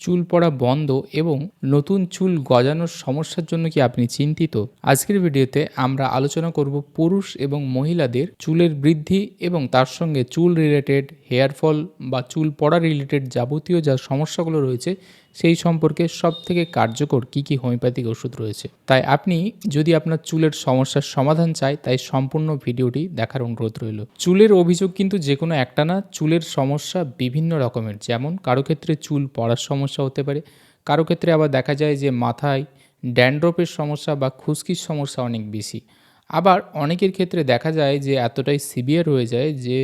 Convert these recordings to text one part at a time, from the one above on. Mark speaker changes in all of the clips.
Speaker 1: চুল পড়া বন্ধ এবং নতুন চুল গজানোর সমস্যার জন্য কি আপনি চিন্তিত? আজকের ভিডিওতে আমরা আলোচনা করব পুরুষ এবং মহিলাদের চুলের বৃদ্ধি এবং তার সঙ্গে চুল রিলেটেড হেয়ারফল বা চুল পড়া রিলেটেড যাবতীয় যা সমস্যাগুলো রয়েছে সেই সম্পর্কে সব থেকে কার্যকর কী কী হোমিওপ্যাথিক ওষুধ রয়েছে? তাই আপনি যদি আপনার চুলের সমস্যার সমাধান চাই তাই সম্পূর্ণ ভিডিওটি দেখার অনুরোধ রইল। চুলের অভিযোগ কিন্তু যে কোনো একটা না, চুলের সমস্যা বিভিন্ন রকমের। যেমন কারও ক্ষেত্রে চুল পড়ার সমস্যা হতে পারে, কারও ক্ষেত্রে আবার দেখা যায় যে মাথায় ড্যান্ড্রপের সমস্যা বা খুশকির সমস্যা অনেক বেশি। আবার অনেকের ক্ষেত্রে দেখা যায় যে এতটাই সিভিয়ার হয়ে যায় যে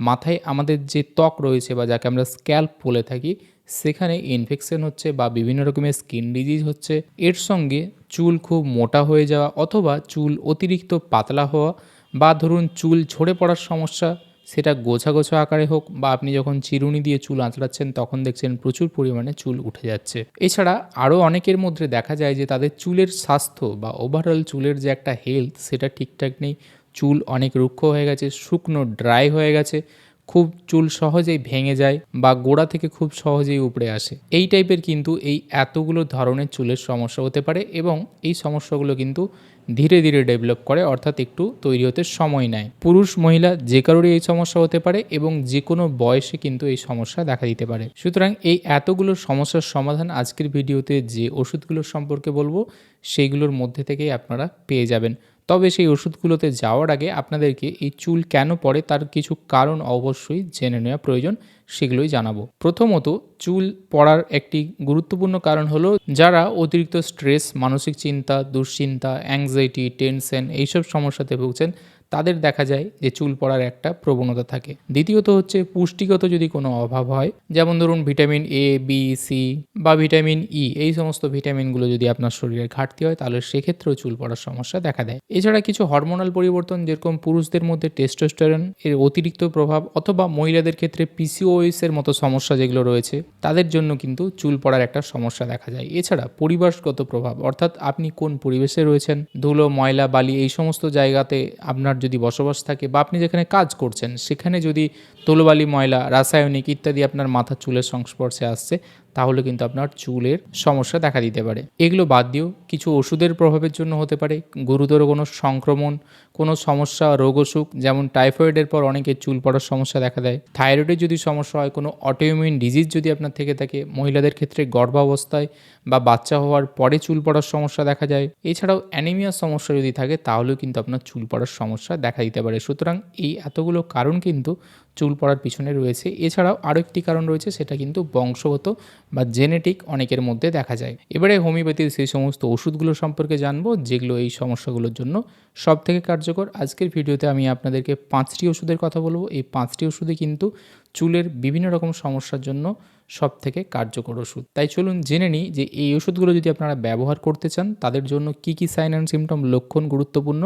Speaker 1: মাথায় আমাদের যে ত্বক রয়েছে বা যাকে আমরা স্ক্যাল্প বলে থাকি সেখানে ইনফেকশন হচ্ছে বা বিভিন্ন রকমের স্কিন ডিজিজ হচ্ছে। এর সঙ্গে চুল খুব মোটা হয়ে যাওয়া অথবা চুল অতিরিক্ত পাতলা হওয়া বা ধরুন চুল ঝরে পড়ার সমস্যা, সেটা গোছা গোছা আকারে হোক বা আপনি যখন চিরুনি দিয়ে চুল আঁচড়াচ্ছেন, তখন দেখছেন প্রচুর পরিমাণে চুল উঠে যাচ্ছে। এছাড়া আরও অনেকের মধ্যে দেখা যায় যে তাদের চুলের স্বাস্থ্য বা ওভারঅল চুলের যে একটা হেলথ সেটা ঠিকঠাক নেই। চুল অনেক রুক্ষ হয়ে গেছে, শুকনো ড্রাই হয়ে গেছে। খুব চুল সহজেই ভেঙে যায় বা গোড়া থেকে খুব সহজেই উপড়ে আসে। এই টাইপের কিন্তু এই এতগুলো ধরনের চুলের সমস্যা হতে পারে এবং এই সমস্যাগুলো কিন্তু ধীরে ধীরে ডেভেলপ করে, অর্থাৎ একটু তৈরি হতে সময় নেয়। পুরুষ, মহিলা যে কারোরই এই সমস্যা হতে পারে এবং যে কোনো বয়সে কিন্তু এই সমস্যা দেখা দিতে পারে। সুতরাং এই এতগুলো সমস্যার সমাধান আজকের ভিডিওতে যে ওষুধগুলোর সম্পর্কে বলব, সেইগুলোর মধ্যে থেকেই আপনারা পেয়ে যাবেন। তবে সেই ওষুধগুলোতে যাওয়ার আগে আপনাদেরকে এই চুল কেন পড়ে তার কিছু কারণ অবশ্যই জেনে নেওয়া প্রয়োজন, সেগুলোই জানাব। প্রথমত, চুল পড়ার একটি গুরুত্বপূর্ণ কারণ হলো যারা অতিরিক্ত স্ট্রেস, মানসিক চিন্তা, দুশ্চিন্তা অ্যাংজাইটি টেনশন এইসব সমস্যাতে ভুগছেন তাদের দেখা যায় যে চুল পড়ার একটা প্রবণতা থাকে। দ্বিতীয়ত হচ্ছে পুষ্টিগত যদি কোনো অভাব হয়, যেমন ধরুন ভিটামিন এ বি সি বা ভিটামিন ই এই সমস্ত ভিটামিনগুলো যদি আপনার শরীরে ঘাটতি হয়, তাহলে সেক্ষেত্রেও চুল পড়ার সমস্যা দেখা দেয়। এছাড়া কিছু হরমোনাল পরিবর্তন, যেরকম পুরুষদের মধ্যে টেস্টোস্টেরন এর অতিরিক্ত প্রভাব অথবা মহিলাদের ক্ষেত্রে পিসিওএস এর মতো সমস্যা যেগুলো রয়েছে, তাদের জন্য কিন্তু চুল পড়ার একটা সমস্যা দেখা যায়। এছাড়া পরিবেশগত প্রভাব, অর্থাৎ আপনি কোন পরিবেশে রয়েছেন, ধুলো, ময়লা, বালি এই সমস্ত জায়গাতে আপনার যদি বসবাস থাকে বা আপনি যেখানে কাজ করছেন, সেখানে যদি তোলবালি, ময়লা, রাসায়নিক ইত্যাদি আপনার মাথা চুলের সংস্পর্শে আসছে তাহলে কিন্তু আপনার চুলের সমস্যা দেখা দিতে পারে। এগুলো বাদ দিয়েও কিছু ওষুধের প্রভাবের জন্য হতে পারে, গুরুতর কোনো সংক্রমণ, কোনো সমস্যা, রোগ অসুখ, যেমন টাইফয়েডের পর অনেকের চুল পড়ার সমস্যা দেখা দেয়। থাইরয়েডের যদি সমস্যা হয়, কোনো অটোইমিউন ডিজিজ যদি আপনার থেকে থাকে, মহিলাদের ক্ষেত্রে গর্ভাবস্থায় বা বাচ্চা হওয়ার পরে চুল পড়ার সমস্যা দেখা যায়। এছাড়াও অ্যানিমিয়ার সমস্যা যদি থাকে, তাহলেও কিন্তু আপনার চুল পড়ার সমস্যা দেখা দিতে পারে। সুতরাং এই এতগুলো কারণ কিন্তু চুল পড়ার পিছনে রয়েছে। এছাড়াও আরও একটি কারণ রয়েছে, সেটা কিন্তু বংশগত বা জেনেটিক অনেকের মধ্যে দেখা যায়। এবারে হোমিওপ্যাথির সেই সমস্ত ওষুধগুলো সম্পর্কে জানব, যেগুলো এই সমস্যাগুলোর জন্য সব থেকে কার্যকর। আজকের ভিডিওতে আমি আপনাদেরকে পাঁচটি ওষুধের কথা বলব। এই পাঁচটি ওষুধে কিন্তু চুলের বিভিন্ন রকম সমস্যার জন্য সব থেকে কার্যকর ওষুধ। তাই চলুন জেনে নিই যে এই ওষুধগুলো যদি আপনারা ব্যবহার করতে চান, তাদের জন্য কী কী সাইন অ্যান্ড সিমটম লক্ষণ গুরুত্বপূর্ণ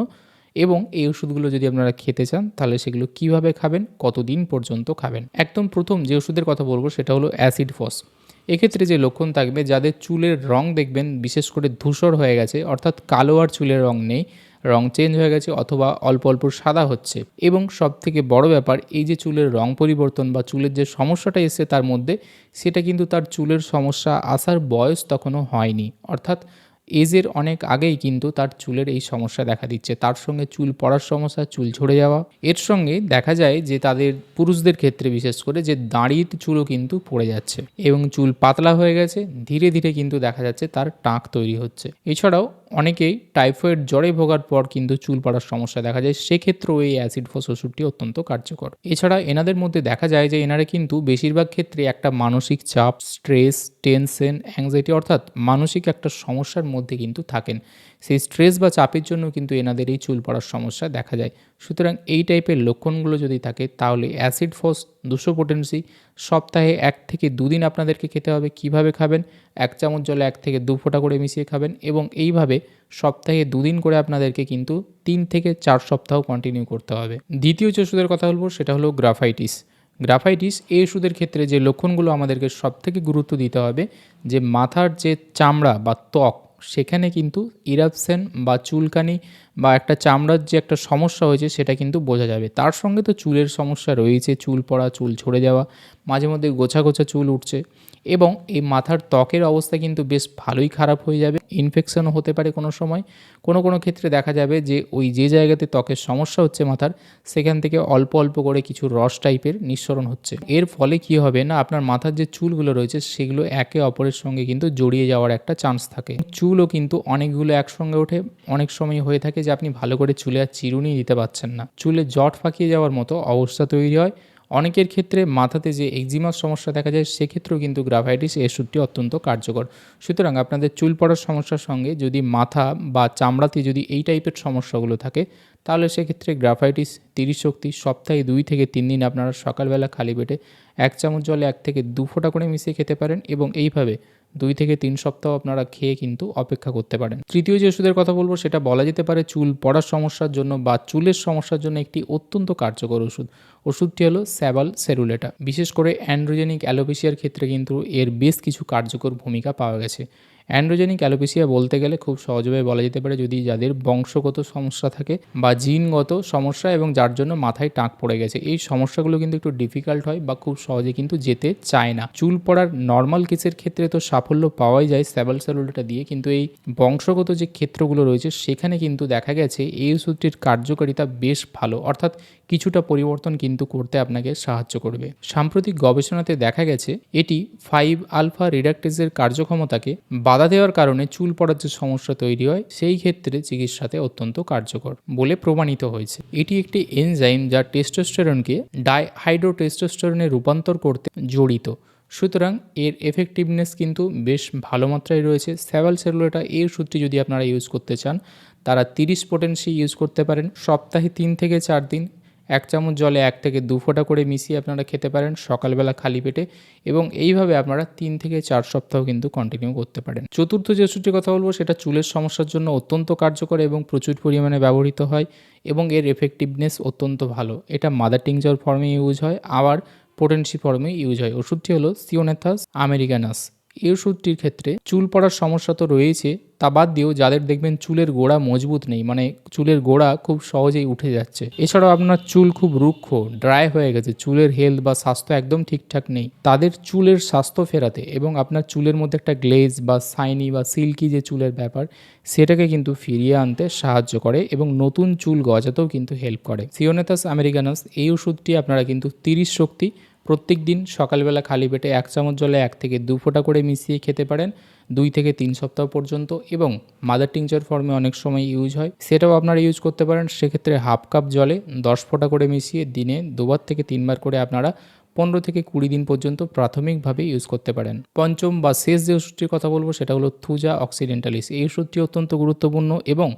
Speaker 1: এবং এই ওষুধগুলো যদি আপনারা খেতে চান, তাহলে সেগুলো কীভাবে খাবেন, কতদিন পর্যন্ত খাবেন? একদম প্রথম যে ওষুধের কথা বলব সেটা হলো অ্যাসিড ফস। এক্ষেত্রে যে লক্ষণ থাকবে, যাদের চুলের রং দেখবেন, বিশেষ করে ধূসর হয়ে গেছে, অর্থাৎ কালো আর চুলের রং নেই, রং চেঞ্জ হয়ে গেছে অথবা অল্প অল্প সাদা হচ্ছে। এবং সব থেকে বড় ব্যাপার, এই যে চুলের রং পরিবর্তন বা চুলের যে সমস্যাটা এসছে তার মধ্যে, সেটা কিন্তু তার চুলের সমস্যা আসার বয়স তখনও হয়নি। অর্থাৎ এজের অনেক আগেই কিন্তু তার চুলের এই সমস্যা দেখা দিচ্ছে। তার সঙ্গে চুল পড়ার সমস্যা, চুল ঝরে যাওয়া। এর সঙ্গে দেখা যায় যে তাদের পুরুষদের ক্ষেত্রে বিশেষ করে যে দাঁড়িয়ে চুলও কিন্তু পড়ে যাচ্ছে এবং চুল পাতলা হয়ে গেছে। ধীরে ধীরে কিন্তু দেখা যাচ্ছে তার টাঁক তৈরি হচ্ছে। এছাড়াও অনেকেই টাইফয়েড জ্বরে ভোগার পর কিন্তু চুল পড়ার সমস্যা দেখা যায়, সেক্ষেত্রেও এই অ্যাসিড ফস ওষুধটি অত্যন্ত কার্যকর। এছাড়া এনাদের মধ্যে দেখা যায় যে এনারা কিন্তু বেশিরভাগ ক্ষেত্রে একটা মানসিক চাপ, স্ট্রেস, টেনশন, অ্যাংজাইটি অর্থাৎ মানসিক একটা সমস্যার মধ্যে কিন্তু থাকেন। সেই স্ট্রেস বা চাপের জন্য কিন্তু এনাদের এই চুল পড়ার সমস্যা দেখা যায়। সুতরাং এই টাইপের লক্ষণগুলো যদি থাকে, তাহলে অ্যাসিড ফস, দুশো পোটেন্সি সপ্তাহে এক থেকে দুদিন আপনাদেরকে খেতে হবে। কীভাবে খাবেন? এক চামচ জলে এক থেকে দু ফোঁটা করে মিশিয়ে খাবেন এবং এইভাবে সপ্তাহে দুদিন করে আপনাদেরকে কিন্তু তিন থেকে চার সপ্তাহ কন্টিনিউ করতে হবে। দ্বিতীয় যে ওষুধের কথা বলব, সেটা হলো গ্রাফাইটিস। গ্রাফাইটিস এই ওষুধের ক্ষেত্রে যে লক্ষণগুলো আমাদেরকে সবথেকে গুরুত্ব দিতে হবে, যে মাথার যে চামড়া বা ত্বক সেখানে কিন্তু ইরাপশন বা চুলকানি বা একটা চামড়ার যে একটা সমস্যা হয়েছে সেটা কিন্তু বোঝা যাবে। তার সঙ্গে তো চুলের সমস্যা রয়েছে, চুল পড়া, চুল ছড়ে যাওয়া মাঝে মধ্যে গোছা গোছা চুল উঠছে। এবং এই মাথার ত্বকের অবস্থা কিন্তু বেশ ভালোই খারাপ হয়ে যাবে। ইনফেকশনও হতে পারে কোনো সময়। কোনো কোনো ক্ষেত্রে দেখা যাবে যে ওই যে জায়গাতে ত্বকের সমস্যা হচ্ছে মাথার, সেখান থেকে অল্প অল্প করে কিছু রস টাইপের নিঃসরণ হচ্ছে। এর ফলে কি হবে না, আপনার মাথার যে চুলগুলো রয়েছে, সেগুলো একে অপরের সঙ্গে কিন্তু জড়িয়ে যাওয়ার একটা চান্স থাকে। চুলও কিন্তু অনেকগুলো একসঙ্গে ওঠে। অনেক সময় হয়ে থাকে যে আপনি ভালো করে চুলে আর চিরুনি দিতে পারছেন না। চুলে জট ফাঁকিয়ে যাওয়ার মতো অবস্থা তৈরি হয়। অনেকের ক্ষেত্রে মাথাতে যে এক্সিমার সমস্যা দেখা যায়, সেক্ষেত্রেও কিন্তু গ্রাফাইটিস ওষুধটি অত্যন্ত কার্যকর। সুতরাং আপনাদের চুল পড়ার সমস্যার সঙ্গে যদি মাথা বা চামড়াতে যদি এই টাইপের সমস্যাগুলো থাকে, তাহলে সেক্ষেত্রে গ্রাফাইটিস, তিরিশ শক্তি, সপ্তাহে দুই থেকে তিন দিন আপনারা সকালবেলা খালি পেটে এক চামচ জলে এক থেকে দু ফোঁটা করে মিশিয়ে খেতে পারেন এবং এইভাবে দুই থেকে তিন সপ্তাহ আপনারা খেয়ে কিন্তু অপেক্ষা করতে পারেন। তৃতীয় যে ওষুধের কথা বলব, সেটা বলা যেতে পারে চুল পড়ার সমস্যার জন্য বা চুলের সমস্যার জন্য একটি অত্যন্ত কার্যকর ওষুধ। ওষুধটি হলো স্যাবাল সেরুলেটা। বিশেষ করে অ্যান্ড্রোজেনিক অ্যালোপেশিয়ার ক্ষেত্রে কিন্তু এর বেশ কিছু কার্যকর ভূমিকা পাওয়া গেছে। অ্যান্ড্রোজেনিক অ্যালোপেশিয়া বলতে গেলে খুব সহজভাবে বলা যেতে পারে যদি যাদের বংশগত সমস্যা থাকে বা জিনগত সমস্যা এবং যার জন্য মাথায় টাক পড়ে গেছে। এই সমস্যাগুলো কিন্তু একটু ডিফিকাল্ট হয় বা খুব সহজে কিন্তু যেতে চায় না। চুল পড়ার নর্মাল কেসের ক্ষেত্রে তো সাফল্য পাওয়াই যায় স্যাবাল সেলুলাটা দিয়ে, কিন্তু এই বংশগত যে ক্ষেত্রগুলো রয়েছে সেখানে কিন্তু দেখা গেছে এই ওষুধটির কার্যকারিতা বেশ ভালো। অর্থাৎ কিছুটা পরিবর্তন কিন্তু করতে আপনাকে সাহায্য করবে। সাম্প্রতিক গবেষণাতে দেখা গেছে, এটি ফাইভ আলফা রিডাক্টেজের কার্যক্ষমতাকে বাধা দেওয়ার কারণে চুল পড়ার যে সমস্যা তৈরি হয়, সেই ক্ষেত্রে চিকিৎসাতে অত্যন্ত কার্যকর বলে প্রমাণিত হয়েছে। এটি একটি এনজাইম যা টেস্টোস্টেরনকে ডাইহাইড্রোটেস্টোস্টেরনে রূপান্তর করতে জড়িত। সুতরাং এর এফেক্টিভনেস কিন্তু বেশ ভালো মাত্রায় রয়েছে। স্যাভাল সেলুলাটা এই সূত্রে যদি আপনারা ইউজ করতে চান, তারা তিরিশ পোটেন্সি ইউজ করতে পারেন। সপ্তাহে তিন থেকে চার দিন এক চামচ জলে এক থেকে দু ফোঁটা করে মিশিয়ে আপনারা খেতে পারেন সকালবেলা খালি পেটে এবং এইভাবে আপনারা তিন থেকে চার সপ্তাহ কিন্তু কন্টিনিউ করতে পারেন। চতুর্থ যে ওষুধটির কথা বলব, সেটা চুলের সমস্যার জন্য অত্যন্ত কার্যকর এবং প্রচুর পরিমাণে ব্যবহৃত হয় এবং এর এফেক্টিভনেস অত্যন্ত ভালো। এটা মাদার টিংচার ফর্মে ইউজ হয়, আবার পোটেন্সি ফর্মে ইউজ হয়। ওষুধটি হলো সিওনেথাস আমেরিকানাস এই ওষুধটির ক্ষেত্রে চুল পড়ার সমস্যা তো রয়েছে, তা বাদ দিয়েও যাদের দেখবেন চুলের গোড়া মজবুত নেই মানে চুলের গোড়া খুব সহজেই উঠে যাচ্ছে। এছাড়াও আপনার চুল খুব রুক্ষ, ড্রাই হয়ে গেছে, চুলের হেলথ বা স্বাস্থ্য একদম ঠিকঠাক নেই। তাদের চুলের স্বাস্থ্য ফেরাতে এবং আপনার চুলের মধ্যে একটা গ্লেজ বা সাইনি বা সিল্কি যে চুলের ব্যাপার, সেটাকে কিন্তু ফিরিয়ে আনতে সাহায্য করে এবং নতুন চুল গজাতেও কিন্তু হেল্প করে। সিওনেথাস আমেরিকানাস, এই ওষুধটি আপনারা কিন্তু তিরিশ শক্তি প্রত্যেক দিন সকালবেলা খালি পেটে এক চামচ জলে এক থেকে দু ফোঁটা করে মিশিয়ে খেতে পারেন, দুই থেকে তিন সপ্তাহ পর্যন্ত এবং মাদার টিংচার ফর্মে অনেক সময় ইউজ হয়। সেটাও আপনারা ইউজ করতে পারেন, সেক্ষেত্রে হাফ কাপ জলে দশ ফোঁটা করে মিশিয়ে দিনে দুবার থেকে তিনবার করে আপনারা পনেরো থেকে কুড়ি দিন পর্যন্ত প্রাথমিকভাবে ইউজ করতে পারেন। পঞ্চম বা শেষ যে ওষুধটির কথা বলব, সেটা হলো থুজা অক্সিডেন্টালিস। এই ওষুধটি অত্যন্ত গুরুত্বপূর্ণ এবং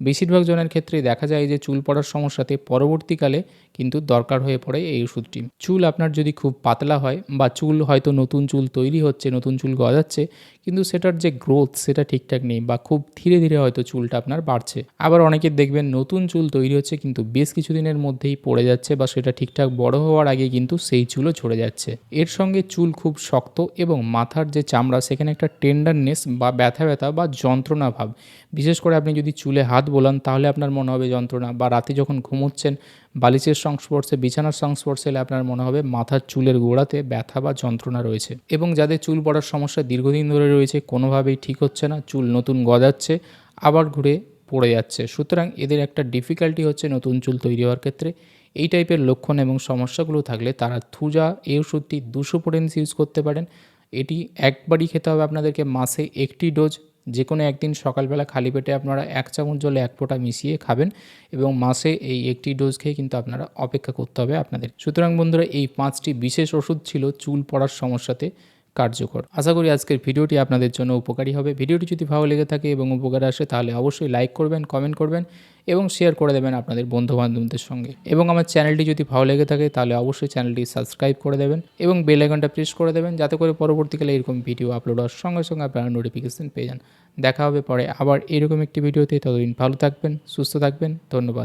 Speaker 1: বেশিরভাগ জনের ক্ষেত্রে দেখা যায় যে চুল পড়ার সমস্যাতে পরবর্তীকালে কিন্তু দরকার হয়ে পড়ে এই ওষুধটি। চুল আপনার যদি খুব পাতলা হয় বা চুল হয়তো নতুন চুল তৈরি হচ্ছে, নতুন চুল গজাচ্ছে, কিন্তু সেটার যে গ্রোথ সেটা ঠিকঠাক নেই বা খুব ধীরে ধীরে হয়তো চুলটা আপনার বাড়ছে। আবার অনেকে দেখবেন নতুন চুল তৈরি হচ্ছে কিন্তু বেশ কিছুদিনের মধ্যেই পড়ে যাচ্ছে বা সেটা ঠিকঠাক বড় হওয়ার আগে কিন্তু সেই চুলও ঝরে যাচ্ছে। এর সঙ্গে চুল খুব শক্ত এবং মাথার যে চামড়া সেখানে একটা টেন্ডারনেস বা ব্যথা ব্যথা বা যন্ত্রণা ভাব। বিশেষ করে আপনি যদি চুলে হাত বোলান, তাহলে আপনার মনে হবে যন্ত্রণা। বা রাতে যখন ঘুমোচ্ছেন, বালিশের সংস্পর্শে, বিছানার সংস্পর্শে এলে আপনার মনে হবে মাথার চুলের গোড়াতে ব্যথা বা যন্ত্রণা রয়েছে। এবং যাদের চুল পড়ার সমস্যা দীর্ঘদিন ধরে রয়েছে, কোনোভাবেই ঠিক হচ্ছে না, চুল নতুন গজাচ্ছে, আবার ঘুরে পড়ে যাচ্ছে। সুতরাং এদের একটা ডিফিকাল্টি হচ্ছে নতুন চুল তৈরি হওয়ার ক্ষেত্রে। এই টাইপের লক্ষণ এবং সমস্যাগুলো থাকলে তারা থুজা এই ওষুধটি দুশো পোটেন্স ইউজ করতে পারেন। এটি একবারই খেতে হবে আপনাদেরকে মাসে একটি ডোজ যে কোনো একদিন সকালবেলা খালি পেটে আপনারা এক চামচ জলে এক ফোঁটা মিশিয়ে খাবেন এবং মাসে এই একটি ডোজ খেয়ে কিন্তু আপনারা অপেক্ষা করতে হবে আপনাদের। সুতরাং বন্ধুরা, এই পাঁচটি বিশেষ ওষুধ ছিল চুল পড়ার সমস্যাতে কার্যকর। আশা করি আজকের ভিডিওটি আপনাদের জন্য উপকারী হবে। ভিডিওটি যদি ভালো লেগে থাকে এবং উপকার আসে, তাহলে অবশ্যই লাইক করবেন কমেন্ট করবেন এবং শেয়ার করে দেবেন আপনাদের বন্ধুবান্ধবদের সঙ্গে। এবং আমার চ্যানেলটি যদি ভালো লেগে থাকে, তাহলে অবশ্যই চ্যানেলটি সাবস্ক্রাইব করে দেবেন এবং বেল আইকনটা প্রেস করে দেবেন, যাতে করে পরবর্তীকালে এরকম ভিডিও আপলোড হওয়ার সঙ্গে সঙ্গে আপনারা নোটিফিকেশন পেয়ে যান। দেখা হবে পরে আবার এরকম একটি ভিডিওতে ততদিন ভালো থাকবেন, সুস্থ থাকবেন, ধন্যবাদ।